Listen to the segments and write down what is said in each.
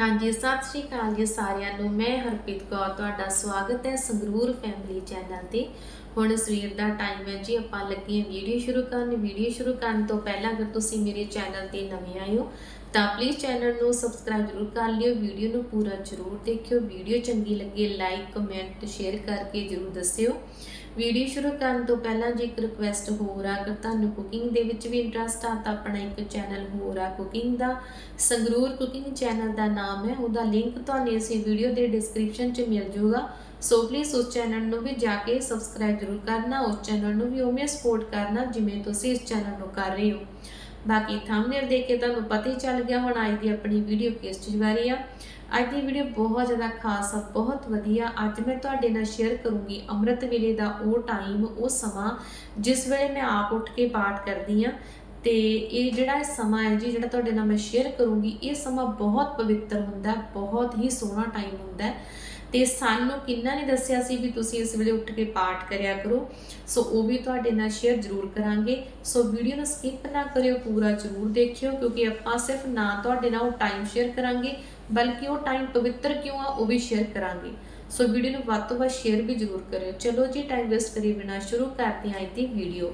ਹਾਂਜੀ, ਸਤਿ ਸ਼੍ਰੀ ਅਕਾਲ ਜੀ ਸਾਰਿਆਂ ਨੂੰ। ਮੈਂ ਹਰਪ੍ਰੀਤ ਕੌਰ, ਤੁਹਾਡਾ ਸਵਾਗਤ ਹੈ ਸੰਗਰੂਰ ਫੈਮਿਲੀ ਚੈਨਲ ਤੇ। ਹੁਣ ਸਵੇਰ ਦਾ ਟਾਈਮ ਹੈ ਜੀ, ਆਪਾਂ ਲੱਗੇ ਵੀਡੀਓ ਸ਼ੁਰੂ ਕਰਨ। ਵੀਡੀਓ ਸ਼ੁਰੂ ਕਰਨ ਤੋਂ ਪਹਿਲਾਂ ਅਗਰ ਤੁਸੀਂ ਮੇਰੇ ਚੈਨਲ ਤੇ ਨਵੇਂ ਆਏ ਹੋ ਤਾਂ ਪਲੀਜ਼ ਚੈਨਲ ਨੂੰ ਸਬਸਕ੍ਰਾਈਬ ਜ਼ਰੂਰ ਕਰ ਲਿਓ ਵੀਡੀਓ ਨੂੰ ਪੂਰਾ ਜ਼ਰੂਰ ਦੇਖਿਓ ਵੀਡੀਓ ਚੰਗੀ ਲੱਗੇ ਲਾਈਕ ਕਮੈਂਟ ਸ਼ੇਅਰ ਕਰਕੇ ਜ਼ਰੂਰ ਦੱਸਿਓ। ਵੀਡੀਓ ਸ਼ੁਰੂ ਕਰਨ ਤੋਂ ਪਹਿਲਾਂ ਜੇ ਇੱਕ ਰਿਕੁਐਸਟ ਹੋਰ ਆ, ਅਗਰ ਤੁਹਾਨੂੰ ਕੁਕਿੰਗ ਦੇ ਵਿੱਚ ਵੀ ਇੰਟਰਸਟ ਆ, ਤਾਂ ਆਪਣਾ ਇੱਕ ਚੈਨਲ ਹੋਰ ਆ ਕੁਕਿੰਗ ਦਾ, ਸੰਗਰੂਰ ਕੁਕਿੰਗ ਚੈਨਲ ਦਾ ਨਾਮ ਹੈ, ਉਹਦਾ ਲਿੰਕ ਤੁਹਾਨੂੰ ਇਸ ਵੀਡੀਓ ਦੇ ਡਿਸਕ੍ਰਿਪਸ਼ਨ 'ਚ ਮਿਲ ਜਾਊਗਾ। ਸੋ ਪਲੀਜ਼ ਉਸ ਚੈਨਲ ਨੂੰ ਵੀ ਜਾ ਕੇ ਸਬਸਕ੍ਰਾਈਬ ਜ਼ਰੂਰ ਕਰਨਾ, ਉਸ ਚੈਨਲ ਨੂੰ ਵੀ ਉਵੇਂ ਸਪੋਰਟ ਕਰਨਾ, ਜਿਵੇਂ ਤੁਸੀਂ ਇਸ ਚੈਨਲ ਨੂੰ ਕਰ ਰਹੇ ਹੋ। ਬਾਕੀ ਥੰਬਨੇਲ ਦੇਖ ਕੇ ਤੁਹਾਨੂੰ ਪਤਾ ਹੀ ਚੱਲ ਗਿਆ ਹੁਣ, ਅੱਜ ਦੀ ਆਪਣੀ ਵੀਡੀਓ ਕਿਸ ਚੀਜ਼ ਬਾਰੇ ਆ। ਅੱਜ ਦੀ ਵੀਡੀਓ ਬਹੁਤ ਜ਼ਿਆਦਾ ਖਾਸ ਆ, ਬਹੁਤ ਵਧੀਆ। ਅੱਜ ਮੈਂ ਤੁਹਾਡੇ ਨਾਲ ਸ਼ੇਅਰ ਕਰੂੰਗੀ ਅੰਮ੍ਰਿਤ ਵੇਲੇ ਦਾ ਉਹ ਟਾਈਮ ਉਹ ਸਮਾਂ, ਜਿਸ ਵੇਲੇ ਮੈਂ ਆਪ ਉੱਠ ਕੇ ਪਾਠ ਕਰਦੀ ਆ। ਤੇ ਇਹ ਜਿਹੜਾ ਇਹ ਸਮਾਂ ਹੈ ਜੀ, ਜਿਹੜਾ ਤੁਹਾਡੇ ਨਾਲ ਮੈਂ ਸ਼ੇਅਰ ਕਰੂੰਗੀ, ਇਹ ਸਮਾਂ ਬਹੁਤ ਪਵਿੱਤਰ ਹੁੰਦਾ ਬਹੁਤ ਹੀ ਸੋਹਣਾ ਟਾਈਮ ਹੁੰਦਾ ਹੈ। ਤੇ ਸਾਨੂੰ ਕਿੰਨਾ ਨੇ ਦੱਸਿਆ ਸੀ ਵੀ ਤੁਸੀਂ ਇਸ ਵੇਲੇ ਉੱਠ ਕੇ ਪਾਠ ਕਰਿਆ ਕਰੋ। ਸੋ ਉਹ ਵੀ ਤੁਹਾਡੇ ਨਾਲ ਸ਼ੇਅਰ ਜ਼ਰੂਰ ਕਰਾਂਗੇ। ਸੋ ਵੀਡੀਓ ਨੂੰ ਸਕਿਪ ਨਾ ਕਰਿਓ, ਪੂਰਾ ਜ਼ਰੂਰ ਦੇਖਿਓ, ਕਿਉਂਕਿ ਆਪਾਂ ਸਿਰਫ ਨਾ ਤੁਹਾਡੇ ਨਾਲ ਉਹ ਟਾਈਮ ਸ਼ੇਅਰ ਕਰਾਂਗੇ, ਬਲਕਿ ਉਹ ਟਾਈਮ ਪਵਿੱਤਰ ਕਿਉਂ ਆ, ਉਹ ਵੀ ਸ਼ੇਅਰ ਕਰਾਂਗੇ। ਸੋ ਵੀਡੀਓ ਨੂੰ ਵੱਧ ਤੋਂ ਵੱਧ ਸ਼ੇਅਰ ਵੀ ਜ਼ਰੂਰ ਕਰਿਓ। ਚਲੋ ਜੀ ਟਾਈਮ ਵੇਸਟ ਕਰੀ ਬਿਨਾ, ਸ਼ੁਰੂ ਕਰਦੇ ਹਾਂ ਅੱਜ ਦੀ ਵੀਡੀਓ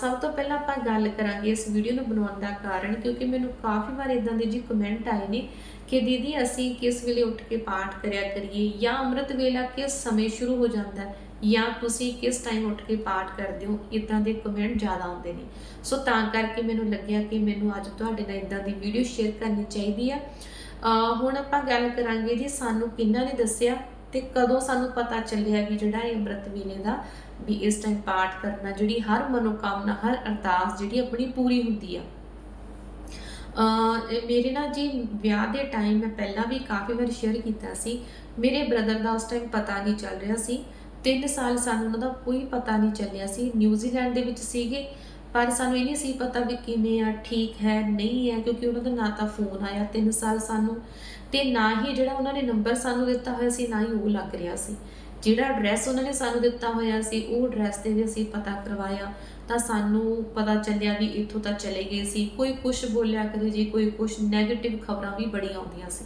ਸਭ ਤੋਂ ਪਹਿਲਾਂ ਆਪਾਂ ਗੱਲ ਕਰਾਂਗੇ ਇਸ ਵੀਡੀਓ ਨੂੰ ਬਣਾਉਣ ਦਾ ਕਾਰਨ, ਕਿਉਂਕਿ ਮੈਨੂੰ ਕਾਫੀ ਵਾਰ ਇਦਾਂ ਦੇ ਜੀ ਕਮੈਂਟ ਆਏ ਨੇ ਕਿ ਦੀਦੀ ਅਸੀਂ ਕਿਸ ਵੇਲੇ ਉੱਠ ਕੇ ਪਾਠ ਕਰਿਆ ਕਰੀਏ ਜਾਂ ਅੰਮ੍ਰਿਤ ਵੇਲਾ ਕਿਸ ਸਮੇਂ ਸ਼ੁਰੂ ਹੋ ਜਾਂਦਾ ਹੈ ਜਾਂ ਤੁਸੀਂ ਕਿਸ ਟਾਈਮ ਉੱਠ ਕੇ ਪਾਠ ਕਰਦੇ ਹੋ ਇਦਾਂ ਦੇ ਕਮੈਂਟ ਜ਼ਿਆਦਾ ਆਉਂਦੇ ਨੇ। ਸੋ ਤਾਂ ਕਰਕੇ ਮੈਨੂੰ ਲੱਗਿਆ ਕਿ ਮੈਨੂੰ ਅੱਜ ਤੁਹਾਡੇ ਨਾਲ ਇਦਾਂ ਦੀ ਵੀਡੀਓ ਸ਼ੇਅਰ ਕਰਨੀ ਚਾਹੀਦੀ ਆ। ਅਹ ਹੁਣ ਆਪਾਂ ਗੱਲ ਕਰਾਂਗੇ ਜੀ ਸਾਨੂੰ ਕਿੰਨਾ ਨੇ ਦੱਸਿਆ ਤੇ ਕਦੋਂ ਸਾਨੂੰ ਪਤਾ ਚੱਲਿਆ ਵੀ ਜਿਹੜਾ ਇਹ ਅੰਮ੍ਰਿਤ ਵੇਲੇ ਦਾ ਵੀ ਇਸ ਟਾਈਮ ਪਾਠ ਕਰਨਾ, ਜਿਹੜੀ ਹਰ ਮਨੋਕਾਮਨਾ, ਹਰ ਅਰਦਾਸ ਜਿਹੜੀ ਆਪਣੀ ਪੂਰੀ ਹੁੰਦੀ ਆ। ਮੇਰੇ ਨਾਲ ਜੀ ਵਿਆਹ ਦੇ ਟਾਈਮ ਮੈਂ ਪਹਿਲਾਂ ਵੀ ਕਾਫੀ ਵਾਰ ਸ਼ੇਅਰ ਕੀਤਾ ਸੀ। ਮੇਰੇ ਬ੍ਰਦਰ ਦਾ ਉਸ ਟਾਈਮ ਪਤਾ ਨਹੀਂ ਚੱਲ ਰਿਹਾ ਸੀ। 3 ਸਾਲ ਸਾਨੂੰ ਉਹਨਾਂ ਦਾ ਕੋਈ ਪਤਾ ਨਹੀਂ ਚੱਲਿਆ ਸੀ। ਨਿਊਜ਼ੀਲੈਂਡ ਦੇ ਵਿੱਚ ਸੀਗੇ, ਪਰ ਸਾਨੂੰ ਇਹ ਨਹੀਂ ਸੀ ਪਤਾ ਵੀ ਕਿਵੇਂ ਆ, ਠੀਕ ਹੈ, ਨਹੀਂ ਹੈ, ਕਿਉਂਕਿ ਉਹਨਾਂ ਦਾ ਨਾ ਤਾਂ ਫੋਨ ਆਇਆ 3 ਸਾਲ ਸਾਨੂੰ। ਤੇ ਨਾ ਹੀ ਜਿਹੜਾ ਉਹਨਾਂ ਨੇ ਨੰਬਰ ਸਾਨੂੰ ਦਿੱਤਾ ਹੋਇਆ ਸੀ, ਨਾ ਹੀ ਉਹ ਲੱਗ ਰਿਹਾ ਸੀ। ਜਿਹੜਾ ਐਡਰੈਸ ਉਹਨਾਂ ਨੇ ਸਾਨੂੰ ਦਿੱਤਾ ਹੋਇਆ ਸੀ, ਉਹ ਐਡਰੈਸ ਤੇ ਵੀ ਅਸੀਂ ਪਤਾ ਕਰਵਾਇਆ, ਤਾਂ ਸਾਨੂੰ ਪਤਾ ਚੱਲਿਆ ਵੀ ਇੱਥੋਂ ਤਾਂ ਚਲੇ ਗਏ ਸੀ। ਕੋਈ ਕੁਝ ਬੋਲਿਆ ਕਰੇ ਜੀ, ਕੋਈ ਕੁਝ 네ਗੇਟਿਵ ਖਬਰਾਂ ਵੀ ਬੜੀਆਂ ਆਉਂਦੀਆਂ ਸੀ।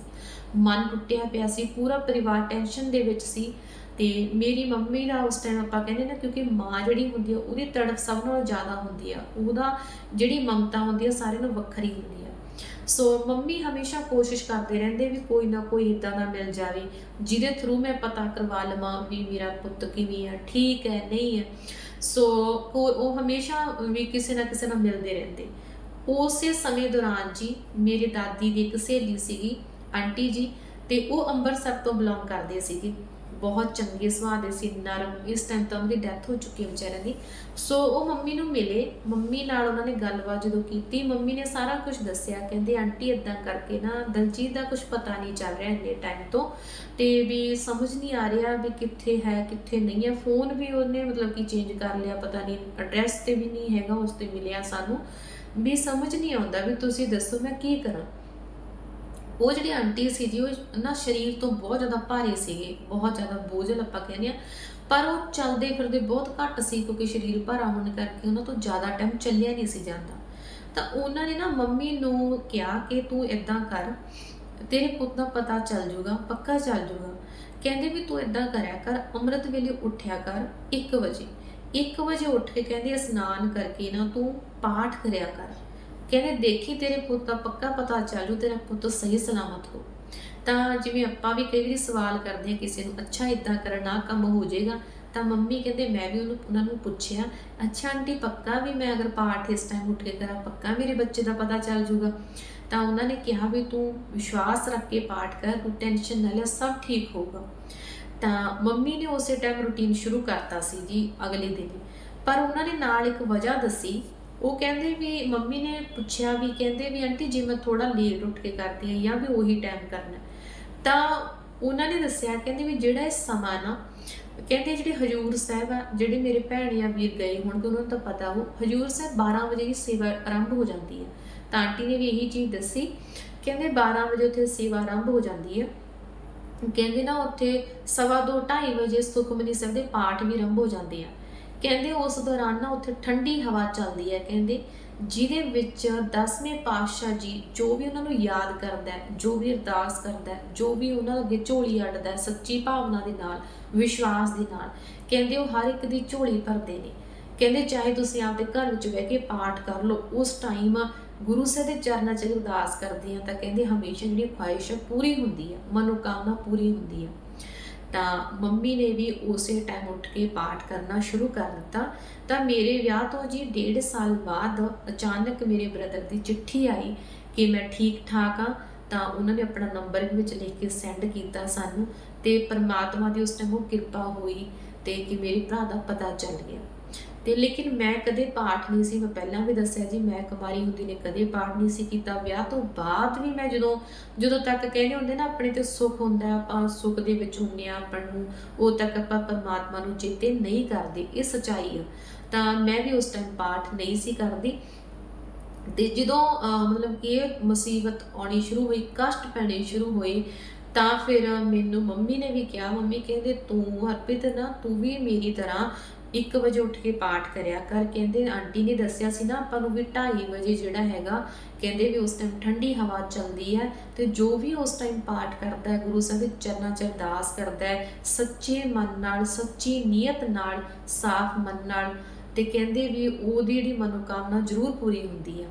ਮਨ ਟੁੱਟਿਆ ਪਿਆ ਸੀ, ਪੂਰਾ ਪਰਿਵਾਰ ਟੈਨਸ਼ਨ ਦੇ ਵਿੱਚ ਸੀ। ਤੇ ਮੇਰੀ ਮੰਮੀ ਦਾ ਉਸ ਟਾਈਮ ਆਪਾਂ ਕਹਿੰਦੇ ਨਾ, ਕਿਉਂਕਿ ਮਾਂ ਜਿਹੜੀ ਹੁੰਦੀ ਆ, ਉਹਦੀ ਤੜਪ ਸਭ ਨਾਲੋਂ ਜ਼ਿਆਦਾ ਹੁੰਦੀ ਆ। ਉਹਦਾ ਜਿਹੜੀ ਮਮਤਾ ਹੁੰਦੀ ਆ, ਸਾਰਿਆਂ ਨਾਲੋਂ ਵੱਖਰੀ ਹੁੰਦੀ ਆ। ਸੋ ਮੰਮੀ ਹਮੇਸ਼ਾ ਕੋਸ਼ਿਸ਼ ਕਰਦੇ ਰਹਿੰਦੇ ਵੀ ਕੋਈ ਨਾ ਕੋਈ ਇਦਾਂ ਦਾ ਮਿਲ ਜਾਵੇ। ਜਿਹਦੇ ਥਰੂ ਮੈਂ ਪਤਾ ਕਰਵਾ ਲਵਾਂ ਵੀ ਮੇਰਾ ਪੁੱਤ ਕਿਵੇਂ ਆ, ਠੀਕ ਹੈ, ਨਹੀਂ ਹੈ। ਸੋ ਉਹ ਹਮੇਸ਼ਾ ਵੀ ਕਿਸੇ ਨਾ ਕਿਸੇ ਨਾਲ ਮਿਲਦੇ ਰਹਿੰਦੇ। ਉਸੇ ਸਮੇਂ ਦੌਰਾਨ ਜੀ ਮੇਰੇ ਦਾਦੀ ਦੀ ਇੱਕ ਸਹੇਲੀ ਸੀਗੀ, ਆਂਟੀ ਜੀ, ਤੇ ਉਹ ਅੰਮ੍ਰਿਤਸਰ ਤੋਂ ਬਿਲੋਂਗ ਕਰਦੇ ਸੀਗੇ। ਬਹੁਤ ਚੰਗੇ ਸੁਭਾਅ ਦੇ ਸੀ, ਨਰਮ, ਇਸ ਟਾਈਮ ਤਾਂ ਉਹਦੀ ਡੈਥ ਹੋ ਚੁੱਕੀ ਹੈ ਵਿਚਾਰਿਆਂ ਦੀ। ਸੋ ਉਹ ਮੰਮੀ ਨੂੰ ਮਿਲੇ, ਮੰਮੀ ਨਾਲ ਉਹਨਾਂ ਨੇ ਗੱਲਬਾਤ ਜਦੋਂ ਕੀਤੀ, ਮੰਮੀ ਨੇ ਸਾਰਾ ਕੁਝ ਦੱਸਿਆ, ਕਹਿੰਦੇ, ਆਂਟੀ ਇਦਾਂ ਕਰਕੇ ਨਾ ਦਲਜੀਤ ਦਾ ਕੁਝ ਪਤਾ ਨਹੀਂ ਚੱਲ ਰਿਹਾ ਇੰਨੇ ਟਾਈਮ ਤੋਂ ਤੇ ਵੀ ਸਮਝ ਨਹੀਂ ਆ ਰਿਹਾ ਵੀ ਕਿੱਥੇ ਹੈ, ਕਿੱਥੇ ਨਹੀਂ ਹੈ। ਫੋਨ ਵੀ ਉਹਨੇ ਮਤਲਬ ਕਿ ਚੇਂਜ ਕਰ ਲਿਆ, ਪਤਾ ਨਹੀਂ ਐਡਰੈਸ ਤੇ ਵੀ ਨਹੀਂ ਹੈਗਾ, ਉਸ ਤੇ ਮਿਲਿਆ ਸਾਨੂੰ। ਵੀ ਸਮਝ ਨਹੀਂ ਆਉਂਦਾ ਵੀ ਤੁਸੀਂ ਦੱਸੋ ਮੈਂ ਕੀ ਕਰਾਂ। ਉਹ ਜਿਹੜੀ ਆਂਟੀ ਸੀ ਜੀ ਉਹ ਨਾ ਸਰੀਰ ਤੋਂ ਬਹੁਤ ਜ਼ਿਆਦਾ ਭਾਰੀ ਸੀਗੇ, ਬਹੁਤ ਜ਼ਿਆਦਾ ਬੋਝਲ ਆਪਾਂ ਕਹਿੰਦੇ ਆ ਪਰ ਉਹ ਚੱਲਦੇ ਫਿਰਦੇ ਬਹੁਤ ਘੱਟ ਸੀ, ਕਿਉਂਕਿ ਸਰੀਰ ਭਾਰਾ ਹੋਣ ਕਰਕੇ ਉਹਨਾਂ ਤੋਂ ਜ਼ਿਆਦਾ ਟਾਈਮ ਚੱਲਿਆ ਨਹੀਂ ਸੀ ਜਾਂਦਾ। ਤਾਂ ਉਹਨਾਂ ਨੇ ਨਾ ਮੰਮੀ ਨੂੰ ਕਿਹਾ ਕਿ ਤੂੰ ਇਦਾਂ ਕਰ, ਤੇਰੇ ਪੁੱਤ ਦਾ ਪਤਾ ਚੱਲ ਜਾਊਗਾ, ਪੱਕਾ ਚੱਲ ਜਾਊਗਾ। ਕਹਿੰਦੇ ਵੀ ਤੂੰ ਇਦਾਂ ਕਰਿਆ ਕਰ, ਅੰਮ੍ਰਿਤ ਵੇਲੇ ਉੱਠਿਆ ਕਰ 1 ਵਜੇ। 1 ਵਜੇ ਉੱਠ ਕੇ ਕਹਿੰਦੇ ਇਸ਼ਨਾਨ ਕਰਕੇ ਨਾ ਤੂੰ ਪਾਠ ਕਰਿਆ ਕਰ। ਕਹਿੰਦੇ ਦੇਖੀ ਤੇਰੇ ਪੁੱਤ ਦਾ ਪੱਕਾ ਪਤਾ ਚੱਲ ਜੂ, ਤੇਰਾ ਪੁੱਤ ਸਹੀ ਸਲਾਮਤ ਹੋ। ਤਾਂ ਜਿਵੇਂ ਆਪਾਂ ਵੀ ਕਈ ਵਾਰੀ ਸਵਾਲ ਕਰਦੇ ਹਾਂ ਕਿਸੇ ਨੂੰ, ਅੱਛਾ ਇਦਾਂ ਕਰਨਾ ਕੰਮ ਹੋ ਜਾਏਗਾ, ਤਾਂ ਮੰਮੀ ਕਹਿੰਦੇ ਮੈਂ ਵੀ ਉਹਨੂੰ, ਉਹਨਾਂ ਨੂੰ ਪੁੱਛਿਆ, ਅੱਛਾ ਆਂਟੀ ਪੱਕਾ ਵੀ ਮੈਂ ਅਗਰ ਪਾਠ ਇਸ ਟਾਈਮ ਉੱਠ ਕੇ ਕਰਾਂ, ਪੱਕਾ ਮੇਰੇ ਬੱਚੇ ਦਾ ਪਤਾ ਚੱਲ ਜੂਗਾ? ਤਾਂ ਉਹਨਾਂ ਨੇ ਕਿਹਾ ਵੀ ਤੂੰ ਵਿਸ਼ਵਾਸ ਰੱਖ ਕੇ ਪਾਠ ਕਰ, ਤੂੰ ਟੈਨਸ਼ਨ ਨਾ ਲੈ ਸਭ ਠੀਕ ਹੋਊਗਾ। ਤਾਂ ਮੰਮੀ ਨੇ ਉਸੇ ਟਾਈਮ ਰੁਟੀਨ ਸ਼ੁਰੂ ਕਰਤਾ ਸੀ ਜੀ ਅਗਲੇ ਦਿਨ। ਪਰ ਉਹਨਾਂ ਨੇ ਨਾਲ ਇੱਕ ਵਜ੍ਹਾ ਦੱਸੀ ਉਹ ਕਹਿੰਦੇ ਵੀ ਮੰਮੀ ਨੇ ਪੁੱਛਿਆ ਵੀ, ਕਹਿੰਦੇ ਵੀ ਆਂਟੀ ਜੇ ਮੈਂ ਥੋੜਾ ਲੇਟ ਉੱਠ ਕੇ ਕਰਦੀ ਹਾਂ ਜਾਂ ਵੀ ਉਹੀ ਟਾਈਮ ਕਰਨਾ ਤਾਂ ਉਹਨਾਂ ਨੇ ਦੱਸਿਆ, ਕਹਿੰਦੇ ਵੀ ਜਿਹੜਾ ਇਹ ਸਮਾਂ ਨਾ, ਕਹਿੰਦੇ ਜਿਹੜੇ ਹਜੂਰ ਸਾਹਿਬ ਆ, ਜਿਹੜੇ ਮੇਰੇ ਭੈਣ ਜਾਂ ਵੀਰ ਗਏ ਹੋਣਗੇ, ਉਹਨਾਂ ਨੂੰ ਤਾਂ ਪਤਾ ਉਹ ਹਜੂਰ ਸਾਹਿਬ 12 ਵਜੇ ਦੀ ਸੇਵਾ ਆਰੰਭ ਹੋ ਜਾਂਦੀ ਹੈ। ਤਾਂ ਆਂਟੀ ਨੇ ਵੀ ਇਹੀ ਚੀਜ਼ ਦੱਸੀ, ਕਹਿੰਦੇ 12 ਵਜੇ ਉੱਥੇ ਸੇਵਾ ਆਰੰਭ ਹੋ ਜਾਂਦੀ ਹੈ। ਕਹਿੰਦੇ ਨਾ ਉੱਥੇ ਸਵਾ ਦੋ 2:30 ਵਜੇ ਸੁਖਮਨੀ ਸਾਹਿਬ ਦੇ ਪਾਠ ਵੀ ਆਰੰਭ ਹੋ ਜਾਂਦੇ ਆ। ਕਹਿੰਦੇ ਉਸ ਦੌਰਾਨ ਨਾ ਉੱਥੇ ਠੰਡੀ ਹਵਾ ਚੱਲਦੀ ਹੈ, ਕਹਿੰਦੇ ਜਿਹਦੇ ਵਿੱਚ ਦਸਵੇਂ ਪਾਤਸ਼ਾਹ ਜੀ ਜੋ ਵੀ ਉਹਨਾਂ ਨੂੰ ਯਾਦ ਕਰਦਾ ਹੈ, ਜੋ ਵੀ ਅਰਦਾਸ ਕਰਦਾ ਹੈ, ਜੋ ਵੀ ਉਹਨਾਂ ਅੱਗੇ ਝੋਲੀ ਅੱਡਦਾ ਹੈ, ਸੱਚੀ ਭਾਵਨਾ ਦੇ ਨਾਲ, ਵਿਸ਼ਵਾਸ ਦੇ ਨਾਲ, ਕਹਿੰਦੇ ਉਹ ਹਰ ਇੱਕ ਦੀ ਝੋਲੀ ਭਰਦੇ ਨੇ। ਕਹਿੰਦੇ ਚਾਹੇ ਤੁਸੀਂ ਆਪਦੇ ਘਰ ਵਿੱਚ ਬਹਿ ਕੇ ਪਾਠ ਕਰ ਲਓ, ਉਸ ਟਾਈਮ ਗੁਰੂ ਸਾਹਿਬ ਦੇ ਚਰਨਾਂ 'ਚ ਅਰਦਾਸ ਕਰਦੇ ਆ ਤਾਂ ਕਹਿੰਦੇ ਹਮੇਸ਼ਾ ਜਿਹੜੀ ਖੁਆਇਸ਼ ਪੂਰੀ ਹੁੰਦੀ ਹੈ ਮਨੋਕਾਮਨਾ ਪੂਰੀ ਹੁੰਦੀ ਹੈ ਤਾਂ ਮੰਮੀ ਨੇ ਵੀ ਉਸੇ ਟਾਈਮ ਉੱਠ ਕੇ ਪਾਠ ਕਰਨਾ ਸ਼ੁਰੂ ਕਰ ਦਿੱਤਾ। ਤਾਂ ਮੇਰੇ ਵਿਆਹ ਤੋਂ ਜੀ ਡੇਢ ਸਾਲ ਬਾਅਦ ਅਚਾਨਕ ਮੇਰੇ ਬ੍ਰਦਰ ਦੀ ਚਿੱਠੀ ਆਈ ਕਿ ਮੈਂ ਠੀਕ ਠਾਕ ਆ। ਤਾਂ ਉਹਨਾਂ ਨੇ ਆਪਣਾ ਨੰਬਰ ਵਿੱਚ ਲਿਖ ਕੇ ਸੈਂਡ ਕੀਤਾ ਸਾਨੂੰ ਤੇ ਪਰਮਾਤਮਾ ਦੀ ਉਸ ਟਾਈਮ ਉਹ ਕਿਰਪਾ ਹੋਈ ਤੇ ਕਿ ਮੇਰੇ ਭਰਾ ਦਾ ਪਤਾ ਚੱਲ ਗਿਆ। ਤੇ ਲੇਕਿਨ ਮੈਂ ਕਦੇ ਪਾਠ ਨਹੀਂ ਸੀ ਮੈਂ ਪਹਿਲਾਂ ਵੀ ਦੱਸਿਆ ਜੀ ਮੈਂ ਕੁਮਾਰੀ ਹੁੰਦੀ ਨੇ ਕਦੇ ਪਾਠ ਨਹੀਂ ਸੀ ਕੀਤਾ। ਵਿਆਹ ਤੋਂ ਬਾਅਦ ਵੀ ਮੈਂ ਜਦੋਂ ਜਦੋਂ ਤੱਕ ਕਹਿੰਦੇ ਹੁੰਦੇ ਨਾ ਆਪਣੇ ਤੇ ਸੁੱਖ ਹੁੰਦਾ ਆਪਾਂ ਸੁੱਖ ਦੇ ਵਿੱਚ ਹੁੰਨੇ ਆ ਆਪਾਂ ਨੂੰ ਉਦੋਂ ਤੱਕ ਆਪਾਂ ਪਰਮਾਤਮਾ ਨੂੰ ਚੇਤੇ ਨਹੀਂ ਕਰਦੇ ਇਹ ਸਚਾਈ ਆ। ਤਾਂ ਮੈਂ ਵੀ ਉਸ ਟਾਈਮ ਪਾਠ ਨਹੀਂ ਸੀ ਕਰਦੀ। ਤੇ ਜਦੋਂ ਅਹ, ਮਤਲਬ ਕਿ ਇਹ ਮੁਸੀਬਤ ਆਉਣੀ ਸ਼ੁਰੂ ਹੋਈ ਕਸ਼ਟ ਪੈਣੇ ਸ਼ੁਰੂ ਹੋਏ ਤਾਂ ਫਿਰ ਮੈਨੂੰ ਮੰਮੀ ਨੇ ਵੀ ਕਿਹਾ ਮੰਮੀ ਕਹਿੰਦੇ ਤੂੰ ਹਰਪ੍ਰੀਤ ਨਾ ਤੂੰ ਵੀ ਮੇਰੀ ਤਰ੍ਹਾਂ 1 ਵਜੇ ਉੱਠ ਕੇ ਪਾਠ ਕਰਿਆ ਕਰ। ਕਹਿੰਦੇ ਆਂਟੀ ਨੇ ਦੱਸਿਆ ਸੀ ਨਾ, ਆਪਾਂ ਨੂੰ ਵੀ 2:30 ਵਜੇ ਜਿਹੜਾ ਹੈਗਾ, ਕਹਿੰਦੇ ਵੀ ਉਸ ਟਾਈਮ ਠੰਡੀ ਹਵਾ ਚੱਲਦੀ ਹੈ ਤੇ ਜੋ ਵੀ ਉਸ ਟਾਈਮ ਪਾਠ ਕਰਦਾ ਹੈ, ਗੁਰੂ ਸਾਹਿਬ ਦੇ ਚਰਨਾਂ 'ਚ ਅਰਦਾਸ ਕਰਦਾ ਹੈ, ਸੱਚੇ ਮਨ ਨਾਲ, ਸੱਚੀ ਨੀਅਤ ਨਾਲ, ਸਾਫ਼ ਮਨ ਨਾਲ ਤੇ ਕਹਿੰਦੇ ਵੀ ਉਹਦੀ ਜਿਹੜੀ ਮਨੋਕਾਮਨਾ ਜ਼ਰੂਰ ਪੂਰੀ ਹੁੰਦੀ ਆ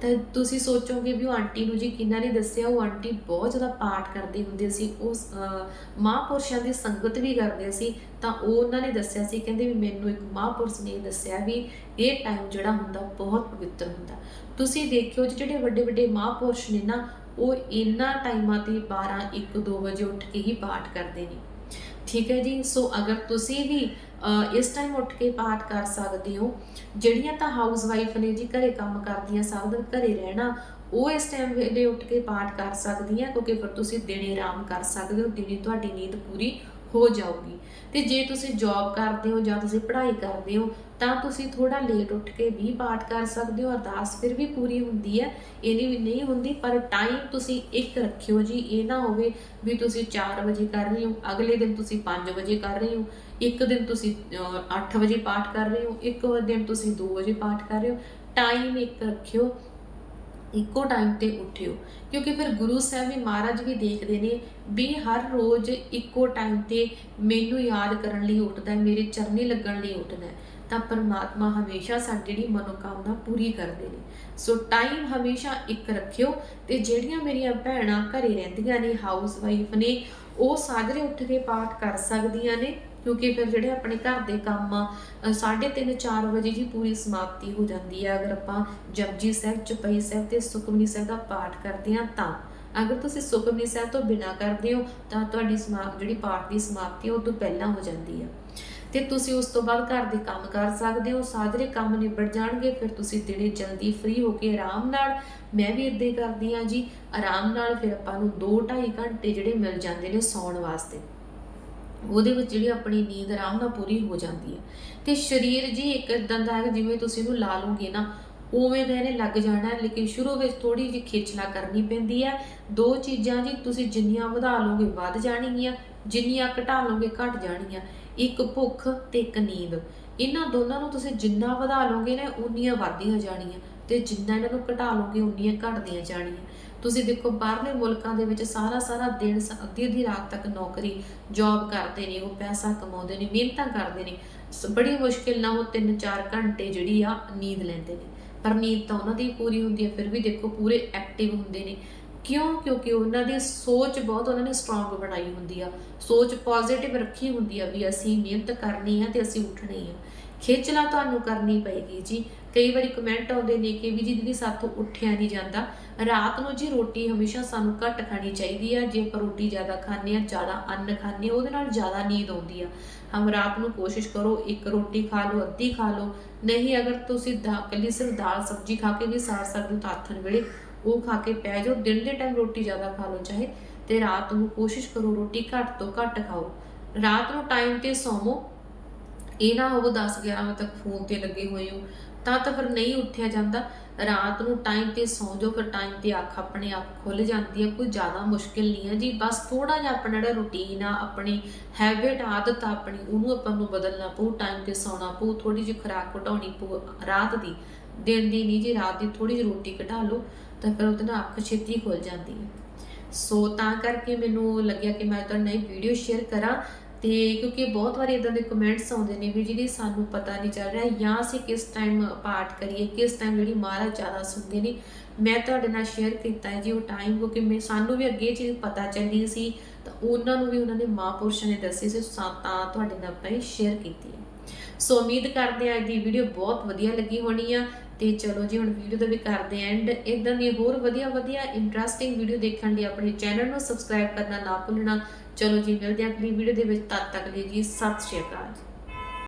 ਤਾਂ ਤੁਸੀਂ ਸੋਚੋਗੇ ਵੀ ਉਹ ਆਂਟੀ ਨੂੰ ਜੀ ਕਿੰਨਾ ਨੇ ਦੱਸਿਆ ਉਹ ਆਂਟੀ ਬਹੁਤ ਜ਼ਿਆਦਾ ਪਾਠ ਕਰਦੇ ਹੁੰਦੇ ਸੀ ਉਸ ਅਹ, ਮਹਾਂਪੁਰਸ਼ਾਂ ਦੀ ਸੰਗਤ ਵੀ ਕਰਦੇ ਸੀ ਤਾਂ ਉਹ ਉਹਨਾਂ ਨੇ ਦੱਸਿਆ ਸੀ ਕਹਿੰਦੇ ਵੀ ਮੈਨੂੰ ਇੱਕ ਮਹਾਂਪੁਰਸ਼ ਨੇ ਦੱਸਿਆ ਵੀ ਇਹ ਟਾਈਮ ਜਿਹੜਾ ਹੁੰਦਾ ਬਹੁਤ ਪਵਿੱਤਰ ਹੁੰਦਾ। ਤੁਸੀਂ ਦੇਖਿਓ ਜੀ ਜਿਹੜੇ ਵੱਡੇ ਵੱਡੇ ਮਹਾਂਪੁਰਸ਼ ਨੇ ਨਾ ਉਹ ਇਹਨਾਂ ਟਾਈਮਾਂ ਤੇ 12 1 2 ਵਜੇ ਉੱਠ ਕੇ ਹੀ ਪਾਠ ਕਰਦੇ ਨੇ। ਠੀਕ ਹੈ ਜੀ ਸੋ ਅਗਰ ਤੁਸੀਂ ਵੀ ਇਸ ਟਾਈਮ ਉੱਠ ਕੇ ਪਾਠ ਕਰ ਸਕਦੇ ਹੋ। ਜਿਹੜੀਆਂ ਤਾਂ ਹਾਊਸ ਵਾਈਫ ਨੇ ਜੀ ਘਰੇ ਕੰਮ ਕਰਦੀਆਂ ਸਾਰਾ ਦਿਨ ਘਰੇ ਰਹਿਣਾ, ਉਹ ਇਸ ਟਾਈਮ ਵੇਲੇ ਉੱਠ ਕੇ ਪਾਠ ਕਰ ਸਕਦੀਆਂ, ਕਿਉਂਕਿ ਫਿਰ ਤੁਸੀਂ ਦਿਨੇ ਆਰਾਮ ਕਰ ਸਕਦੇ ਹੋ, ਦਿਨੇ ਤੁਹਾਡੀ ਨੀਂਦ ਪੂਰੀ ਹੋ ਜਾਊਗੀ। ਤੇ ਜੇ ਤੁਸੀਂ ਜੌਬ ਕਰਦੇ ਹੋ ਜਾਂ ਤੁਸੀਂ ਪੜ੍ਹਾਈ ਕਰਦੇ ਹੋ ਤਾਂ ਤੁਸੀਂ ਥੋੜਾ ਲੇਟ ਉੱਠ ਕੇ ਵੀ ਪਾਠ ਕਰ ਸਕਦੇ ਹੋ, ਅਰਦਾਸ ਫਿਰ ਵੀ ਪੂਰੀ ਹੁੰਦੀ ਹੈ ਇਹਦੀ ਵੀ ਨਹੀਂ ਹੁੰਦੀ, ਪਰ ਟਾਈਮ ਤੁਸੀਂ ਇੱਕ ਰੱਖਿਓ ਜੀ, ਇਹ ਨਾ ਹੋਵੇ ਵੀ ਤੁਸੀਂ 4 ਵਜੇ ਕਰ ਰਹੇ ਹੋ, ਅਗਲੇ ਦਿਨ ਤੁਸੀਂ 5 ਵਜੇ ਕਰ ਰਹੇ ਹੋ, ਇੱਕ ਦਿਨ ਤੁਸੀਂ 8 ਵਜੇ ਪਾਠ ਕਰ ਰਹੇ ਹੋ, ਇੱਕ ਦਿਨ ਤੁਸੀਂ 2 ਵਜੇ ਪਾਠ ਕਰ ਰਹੇ ਹੋ ਟਾਈਮ ਇੱਕ ਰੱਖਿਓ, ਇੱਕੋ ਟਾਈਮ ਤੇ ਉੱਠਿਓ। ਕਿਉਂਕਿ ਫਿਰ ਗੁਰੂ ਸਾਹਿਬ ਵੀ ਮਹਾਰਾਜ ਵੀ ਦੇਖਦੇ ਨੇ ਵੀ ਹਰ ਰੋਜ਼ ਇੱਕੋ ਟਾਈਮ ਤੇ ਮੈਨੂੰ ਯਾਦ ਕਰਨ ਲਈ ਉੱਠਦਾ ਹੈ, ਮੇਰੇ ਚਰਨੀ ਲੱਗਣ ਲਈ ਉੱਠਦਾ ਹੈ। ਤਾਂ ਪਰਮਾਤਮਾ ਹਮੇਸ਼ਾ ਸਾਡੀ ਜਿਹੜੀ ਮਨੋਕਾਮਨਾ ਪੂਰੀ ਕਰਦੇ ਨੇ। ਸੋ ਟਾਈਮ ਹਮੇਸ਼ਾ ਇੱਕ ਰੱਖਿਓ ਤੇ ਜਿਹੜੀਆਂ ਮੇਰੀਆਂ ਭੈਣਾਂ ਘਰੇ ਰਹਿੰਦੀਆਂ ਨੇ ਹਾਊਸ ਵਾਈਫ ਨੇ, ਉਹ ਸਾਜਰੇ ਉੱਠ ਕੇ ਪਾਠ ਕਰ ਸਕਦੀਆਂ ਨੇ, ਕਿਉਂਕਿ ਫਿਰ ਜਿਹੜੇ ਆਪਣੇ ਘਰ ਦੇ ਕੰਮ ਆ 3:30 4 ਵਜੇ ਜੀ ਪੂਰੀ ਸਮਾਪਤੀ ਹੋ ਜਾਂਦੀ ਹੈ ਅਗਰ ਆਪਾਂ ਜਪਜੀ ਸਾਹਿਬ, ਚਪਈ ਸਾਹਿਬ ਤੇ ਸੁਖਮਨੀ ਸਾਹਿਬ ਦਾ ਪਾਠ ਕਰਦੇ ਹਾਂ ਤਾਂ। ਅਗਰ ਤੁਸੀਂ ਸੁਖਮਨੀ ਸਾਹਿਬ ਤੋਂ ਬਿਨਾ ਕਰਦੇ ਹੋ, ਤਾਂ ਤੁਹਾਡੀ ਸਮਾਪ ਜਿਹੜੀ ਪਾਠ ਦੀ ਸਮਾਪਤੀ ਉਹ ਤੋਂ ਪਹਿਲਾਂ ਹੋ ਜਾਂਦੀ ਹੈ ਤੇ ਤੁਸੀਂ ਉਸ ਤੋਂ ਬਾਅਦ ਘਰ ਦੇ ਕੰਮ ਕਰ ਸਕਦੇ ਹੋ, ਸਾਜਰੇ ਕੰਮ ਨਿਬੜ ਜਾਣਗੇ, ਫਿਰ ਤੁਸੀਂ ਦਿਨੇ ਜਲਦੀ ਫ੍ਰੀ ਹੋ ਕੇ ਆਰਾਮ ਨਾਲ, ਮੈਂ ਵੀ ਇਦਾਂ ਹੀ ਕਰਦੀ ਹਾਂ ਜੀ, ਆਰਾਮ ਨਾਲ ਫਿਰ ਆਪਾਂ ਨੂੰ 2-2.5 ਘੰਟੇ ਜਿਹੜੇ ਮਿਲ ਜਾਂਦੇ ਨੇ ਸੌਣ ਵਾਸਤੇ। ਉਹਦੇ ਵਿੱਚ ਜਿਹੜੀ ਆਪਣੀ ਨੀਂਦ ਆਰਾਮ ਨਾਲ ਪੂਰੀ ਹੋ ਜਾਂਦੀ ਹੈ। ਤੇ ਸਰੀਰ ਜੀ ਇੱਕ ਇਦਾਂ ਦਾ ਹੈ ਜਿਵੇਂ ਤੁਸੀਂ ਇਹਨੂੰ ਲਾ ਲਓਗੇ ਨਾ, ਉਵੇਂ ਦਾ ਇਹਨੇ ਲੱਗ ਜਾਣਾ, ਲੇਕਿਨ ਸ਼ੁਰੂ ਵਿੱਚ ਥੋੜੀ ਜਿਹੀ ਖੇਚਲਾ ਕਰਨੀ ਪੈਂਦੀ ਹੈ। ਦੋ ਚੀਜ਼ਾਂ ਜੀ ਤੁਸੀਂ ਜਿੰਨੀਆਂ ਵਧਾ ਲਓਗੇ, ਵੱਧ ਜਾਣਗੀਆਂ, ਜਿੰਨੀਆਂ ਘਟਾ ਲਓਗੇ, ਘਟ ਜਾਣਗੀਆਂ। ਇੱਕ ਭੁੱਖ ਤੇ ਇੱਕ ਨੀਂਦ। ਇਹਨਾਂ ਦੋਨਾਂ ਨੂੰ ਤੁਸੀਂ ਜਿੰਨਾ ਵਧਾ ਲਓਗੇ ਨਾ, ਉਨੀਆਂ ਵਧਦੀਆਂ ਜਾਣੀਆਂ ਤੇ ਜਿੰਨਾ ਇਹਨਾਂ ਨੂੰ ਘਟਾ ਲਓਗੇ, ਉਨੀਆਂ ਘਟਦੀਆਂ ਜਾਣੀਆਂ। ਤੁਸੀਂ ਦੇਖੋ, ਬਾਹਰਲੇ ਮੁਲਕਾਂ ਦੇ ਵਿੱਚ ਸਾਰਾ ਸਾਰਾ ਦਿਨ ਅੱਧੀ ਅੱਧੀ ਰਾਤ ਤੱਕ ਨੌਕਰੀ ਜੌਬ ਕਰਦੇ ਨੇ, ਉਹ ਪੈਸਾ ਕਮਾਉਂਦੇ ਨੇ, ਮਿਹਨਤਾਂ ਕਰਦੇ ਨੇ। ਬੜੀ ਮੁਸ਼ਕਿਲ ਨਾਲ ਉਹ 3-4 ਘੰਟੇ ਜਿਹੜੀ ਆ, ਨੀਂਦ ਲੈਂਦੇ ਨੇ। ਪਰ ਨੀਂਦ ਤਾਂ ਉਹਨਾਂ ਦੀ ਪੂਰੀ ਹੁੰਦੀ ਹੈ ਫਿਰ ਵੀ ਦੇਖੋ, ਪੂਰੇ ਐਕਟਿਵ ਹੁੰਦੇ ਨੇ। ਕਿਉਂ? ਕਿਉਂਕਿ ਉਹਨਾਂ ਦੀ ਸੋਚ ਬਹੁਤ ਉਹਨਾਂ ਨੇ ਸਟਰੋਂਗ ਬਣਾਈ ਹੁੰਦੀ ਆ। ਸੋਚ ਪੋਜ਼ਿਟਿਵ ਰੱਖੀ ਹੁੰਦੀ ਆ ਵੀ ਅਸੀਂ ਮਿਹਨਤ ਕਰਨੀ ਹੈ ਤੇ ਅਸੀਂ ਉੱਠਣੀ ਹੈ ਖੇਚਲਾ ਤੁਹਾਨੂੰ ਕਰਨੀ ਪਏਗੀ ਜੀ। ਕਈ ਵਾਰੀ ਕਮੈਂਟ ਆਉਂਦੇ ਨੇ ਕਿ ਵੀ ਜੀ ਦੀਦੀ ਸਾਥੋਂ ਉੱਠਿਆ ਨਹੀਂ ਜਾਂਦਾ। ਰਾਤ ਨੂੰ ਜੀ ਰੋਟੀ ਹਮੇਸ਼ਾ ਸਾਨੂੰ ਘੱਟ ਖਾਣੀ ਚਾਹੀਦੀ ਆ। ਜੇ ਆਪਾਂ ਰੋਟੀ ਜ਼ਿਆਦਾ ਖਾਂਦੇ ਆ, ਜ਼ਿਆਦਾ ਅੰਨ ਖਾਂਦੇ ਆ, ਉਹਦੇ ਨਾਲ ਜ਼ਿਆਦਾ ਨੀਂਦ ਆਉਂਦੀ ਆ। ਹਮ ਰਾਤ ਨੂੰ ਕੋਸ਼ਿਸ਼ ਕਰੋ, ਇੱਕ ਰੋਟੀ ਖਾ ਲਓ, ਅੱਧੀ ਖਾ ਲਓ। ਨਹੀਂ, ਅਗਰ ਤੁਸੀਂ ਦਾ ਕੱਲੀ ਸਿਰਫ ਦਾਲ ਸਬਜ਼ੀ ਖਾ ਕੇ ਵੀ ਸਾਰ ਸਕਦੇ ਹੋ ਤਾਂ ਆਥਣ ਵੇਲੇ ਉਹ ਖਾ ਕੇ ਪੈ ਜਾਓ। ਦਿਨ ਦੇ ਟਾਈਮ ਰੋਟੀ ਜ਼ਿਆਦਾ ਖਾ ਲਓ, ਚਾਹੇ ਤੇ ਰਾਤ ਨੂੰ ਕੋਸ਼ਿਸ਼ ਕਰੋ ਰੋਟੀ ਘੱਟ ਤੋਂ ਘੱਟ ਖਾਓ। ਰਾਤ ਨੂੰ ਟਾਈਮ ਤੇ ਸੌਵੋ। ਇਹ ਨਾ ਹੋਵੋ 10 11 ਵਜੇ ਤੱਕ ਫੋਨ ਤੇ ਲੱਗੇ ਹੋਏ ਹੋ। ਤਾਂ ਤਾਂ ਫਿਰ ਨਹੀਂ ਉੱਠਿਆ ਜਾਂਦਾ। ਰਾਤ ਨੂੰ ਟਾਈਮ ਤੇ ਸੌਂ ਜਾਓ, ਫਿਰ ਟਾਈਮ ਤੇ ਅੱਖ ਆਪਣੇ ਆਪ ਖੁੱਲ ਜਾਂਦੀ ਹੈ। ਕੋਈ ਜ਼ਿਆਦਾ ਮੁਸ਼ਕਿਲ ਨਹੀਂ ਹੈ ਜੀ। ਬਸ ਥੋੜਾ ਜਿਹਾ ਆਪਣਾ ਜਿਹੜਾ ਰੁਟੀਨ ਆ, ਆਪਣੀ ਹੈਬਿਟ ਆਦਤ ਆ ਆਪਣੀ, ਉਹਨੂੰ ਆਪਾਂ ਨੂੰ ਬਦਲਣਾ ਪਊ ਟਾਈਮ ਤੇ ਸੌਣਾ ਪਊ ਥੋੜੀ ਜਿਹੀ ਖੁਰਾਕ ਘਟਾਉਣੀ ਪਊ ਰਾਤ ਦੀ। ਦਿਨ ਦੀ ਨਹੀਂ ਜੀ, ਰਾਤ ਦੀ ਥੋੜੀ ਜਿਹੀ ਰੋਟੀ ਘਟਾ ਲਓ। ਤਾਂ ਫਿਰ ਉਹਦੇ ਨਾਲ ਅੱਖ ਛੇਤੀ ਖੁੱਲ ਜਾਂਦੀ ਹੈ। ਸੋ ਤਾਂ ਕਰਕੇ ਮੈਨੂੰ ਲੱਗਿਆ ਕਿ ਮੈਂ ਤੁਹਾਡੇ ਨਾਲ ਇਹ ਵੀਡੀਓ ਸ਼ੇਅਰ ਕਰਾਂ ਤੇ ਕਿਉਂਕਿ ਬਹੁਤ ਵਾਰੀ ਇਦਾਂ ਦੇ ਕਮੈਂਟਸ ਆਉਂਦੇ ਨੇ ਵੀ ਜਿਹੜੀ ਸਾਨੂੰ ਪਤਾ ਨਹੀਂ ਚੱਲ ਰਿਹਾ ਜਾਂ ਅਸੀਂ ਕਿਸ ਟਾਈਮ ਪਾਠ ਕਰੀਏ, ਕਿਸ ਟਾਈਮ ਜਿਹੜੀ ਮਹਾਰਾਜ ਜ਼ਿਆਦਾ ਸੁਣਦੇ ਨੇ। ਮੈਂ ਤੁਹਾਡੇ ਨਾਲ ਸ਼ੇਅਰ ਕੀਤਾ ਹੈ ਜੀ, ਉਹ ਟਾਈਮ ਕਿਉਂਕਿ ਮੈਂ, ਸਾਨੂੰ ਵੀ ਅੱਗੇ ਇਹ ਚੀਜ਼ ਪਤਾ ਚੱਲੀ ਸੀ, ਤਾਂ ਉਹਨਾਂ ਨੂੰ ਵੀ ਉਹਨਾਂ ਦੇ ਮਹਾਂਪੁਰਸ਼ਾਂ ਨੇ ਦੱਸੀ ਸੀ ਤਾਂ ਤੁਹਾਡੇ ਨਾਲ ਆਪਾਂ ਇਹ ਸ਼ੇਅਰ ਕੀਤੀ ਹੈ। ਸੋ ਉਮੀਦ ਕਰਦੇ ਆ ਅੱਜ ਦੀ ਵੀਡੀਓ ਬਹੁਤ ਵਧੀਆ ਲੱਗੀ ਹੋਣੀ ਆ। ਤੇ ਚਲੋ ਜੀ, ਹੁਣ ਵੀਡੀਓ ਦਾ ਵੀ ਕਰਦੇ ਐਂਡ ਇਦਾਂ ਦੀ ਹੋਰ ਵਧੀਆ ਵਧੀਆ ਇੰਟਰਸਟਿੰਗ ਵੀਡੀਓ ਦੇਖਣ ਲਈ ਆਪਣੇ ਚੈਨਲ ਨੂੰ ਸਬਸਕ੍ਰਾਈਬ ਕਰਨਾ ਨਾ ਭੁੱਲਣਾ। ਚਲੋ ਜੀ, ਮਿਲਦੇ ਹਾਂ ਅਗਲੀ ਵੀਡੀਓ ਦੇ ਵਿੱਚ। ਤਦ ਤੱਕ ਲਈ ਜੀ, ਸਤਿ ਸ਼੍ਰੀ ਅਕਾਲ